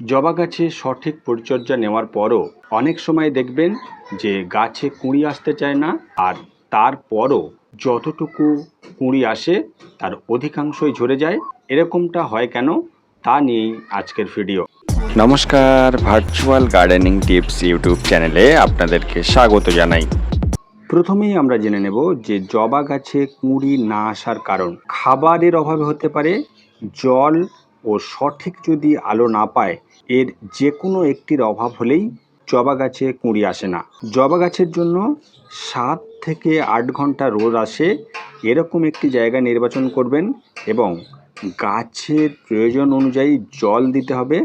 জবা গাছে সঠিক পরিচর্যা নেওয়ার পরও অনেক সময় দেখবেন যে গাছে কুঁড়ি আসতে চায় না আর তারপরও যতটুকু কুঁড়ি আসে তার অধিকাংশই ঝরে যায়। এরকমটা হয় কেন? তা নিয়েই আজকের ভিডিও। নমস্কার ভার্চুয়াল গার্ডেনিং টিপস ইউটিউব চ্যানেলে আপনাদেরকে স্বাগত জানাই। প্রথমেই আমরা জেনে নেব যে জবা গাছে কুঁড়ি না আসার কারণ। খাবারের অভাবে হতে পারে জল ও সঠিক যদি আলো না পায়, এর যে কোনো একটির অভাব হলেই জবা গাছে কুঁড়ি আসে না। জবা গাছের জন্য সাত থেকে আট ঘণ্টা রোদ আসে, এরকম একটি জায়গা নির্বাচন করবেন এবং গাছের প্রয়োজন অনুযায়ী জল দিতে হবে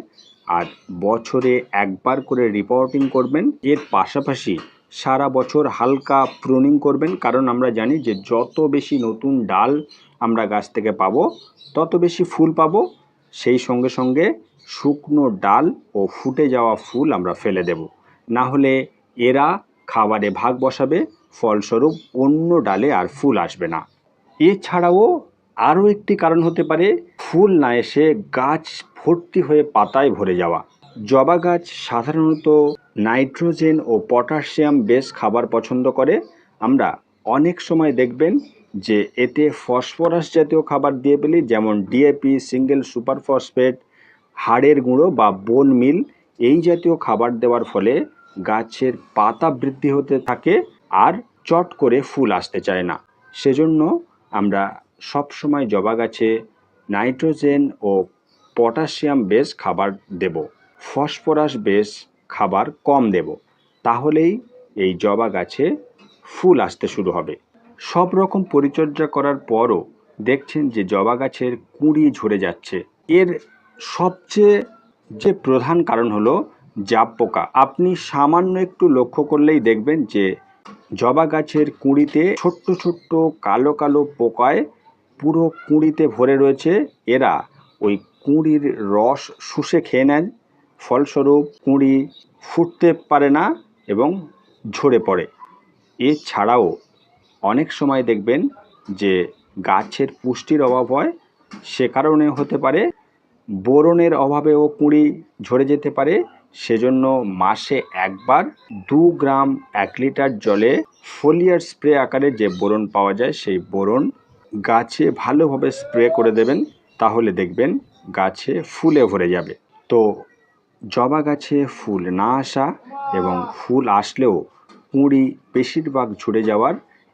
আর বছরে একবার করে রিপোর্টিং করবেন। এর পাশাপাশি সারা বছর হালকা প্রুনিং করবেন, কারণ আমরা জানি যে যত বেশি নতুন ডাল আমরা গাছ থেকে পাবো, তত বেশি ফুল পাবো সেই সঙ্গে সঙ্গে শুকনো ডাল ও ফুটে যাওয়া ফুল আমরা ফেলে দেব। না হলে এরা খাবারে ভাগ বসাবে, ফলস্বরূপ অন্য ডালে আর ফুল আসবে না। এছাড়াও আরও একটি কারণ হতে পারে ফুল না এসে গাছ ভর্তি হয়ে পাতায় ভরে যাওয়া। জবা গাছ সাধারণত নাইট্রোজেন ও পটাশিয়াম বেশ খাবার পছন্দ করে। আমরা অনেক সময় দেখবেন যে এতে ফসফরাস জাতীয় খাবার দিয়ে ফেলি যেমন ডিএপি সিঙ্গেল সুপার ফসফেট হাড়ের গুঁড়ো বা বোন মিল এই জাতীয় খাবার দেওয়ার ফলে গাছের পাতা বৃদ্ধি হতে থাকে আর চট করে ফুল আসতে চায় না। সেজন্য আমরা সবসময় জবা গাছে নাইট্রোজেন ও পটাশিয়াম বেস খাবার দেব। ফসফরাস বেস খাবার কম দেব। তাহলেই এই জবা গাছে ফুল আসতে শুরু হবে। সব রকম পরিচর্যা করার পরও দেখছেন যে জবা গাছের কুঁড়ি ঝরে যাচ্ছে। এর সবচেয়ে যে প্রধান কারণ হলো জাপ পোকা। আপনি সামান্য একটু লক্ষ্য করলেই দেখবেন যে জবা গাছের কুঁড়িতে ছোট্ট ছোট্ট কালো কালো পোকায় পুরো কুঁড়িতে ভরে রয়েছে। এরা ওই কুঁড়ির রস শুষে খেয়ে নেন, ফলস্বরূপ কুঁড়ি ফুটতে পারে না এবং ঝরে পড়ে। এছাড়াও অনেক সময় দেখবেন যে গাছের পুষ্টির অভাব হয়, সে কারণে হতে পারে বোরনের অভাবেও কুঁড়ি ঝরে যেতে পারে। সেজন্য মাসে একবার দু গ্রাম এক লিটার জলে ফোলিয়ার স্প্রে আকারে যে বোরন পাওয়া যায়, সেই বোরন গাছে ভালোভাবে স্প্রে করে দেবেন, তাহলে দেখবেন গাছে ফুলে ভরে যাবে। তো জবা গাছে ফুল না আসা এবং ফুল আসলেও কুঁড়ি বেশিরভাগ ঝরে যাওয়ার